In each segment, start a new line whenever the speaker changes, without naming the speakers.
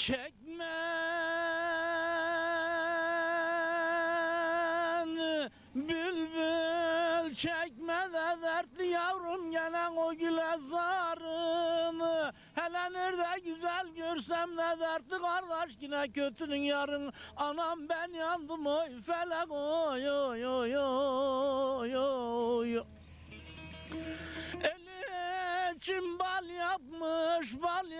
çekmen Bülbül çekme de dertli yavrum gelen o güle zarını. Hele nerede güzel görsem de dertli kardeş yine kötünün yarın. Anam ben yandım oy felek oy oy oy oy oy. Elim bal yapmış bal yapmış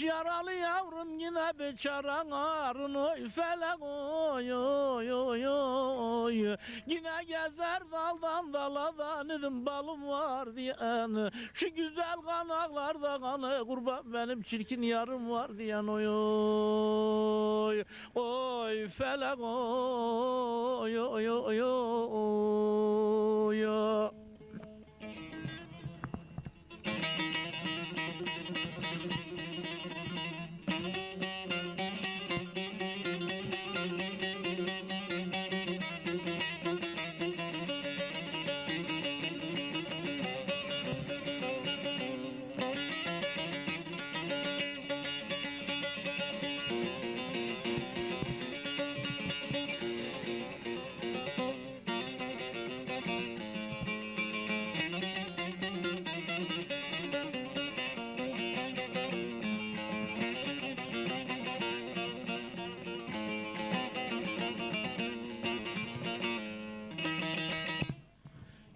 yaralı yavrum yine beçaran arın oy felek oy oy oy oy. Yine gezer daldan dala da dedim balım var diyen. Şu güzel kanaklarda kanı kurban benim çirkin yarım var diyen. Oy oy Oy felek oy oy oy oy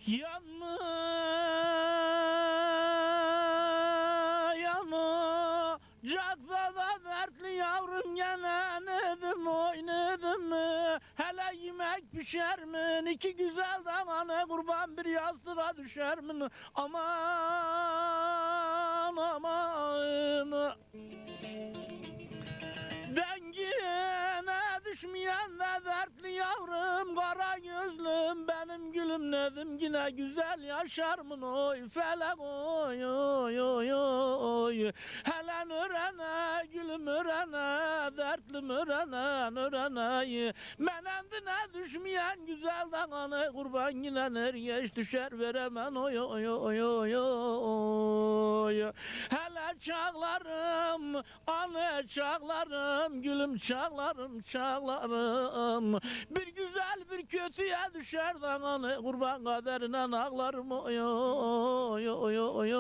Yanma yanacak da dertli yavrum gene nedim oynadım mı? Hele yemek pişer mi? İki güzel damanı kurban bir yastığa düşer mi? Aman aman nedim Yine güzel yaşar mı? Oy felek oy oy oy oy. Helen örene gülüm örene Dertlim örene örene. Menendine düşmeyen güzel dağını Kurban yine nereye düşer veremem. Oy oy oy oy oy. Hele çağlarım anne çağlarım gülüm çağlarım çağlarım. Bir kötüye düşer ben onu kurban kaderine ağlarım oy oy oy oy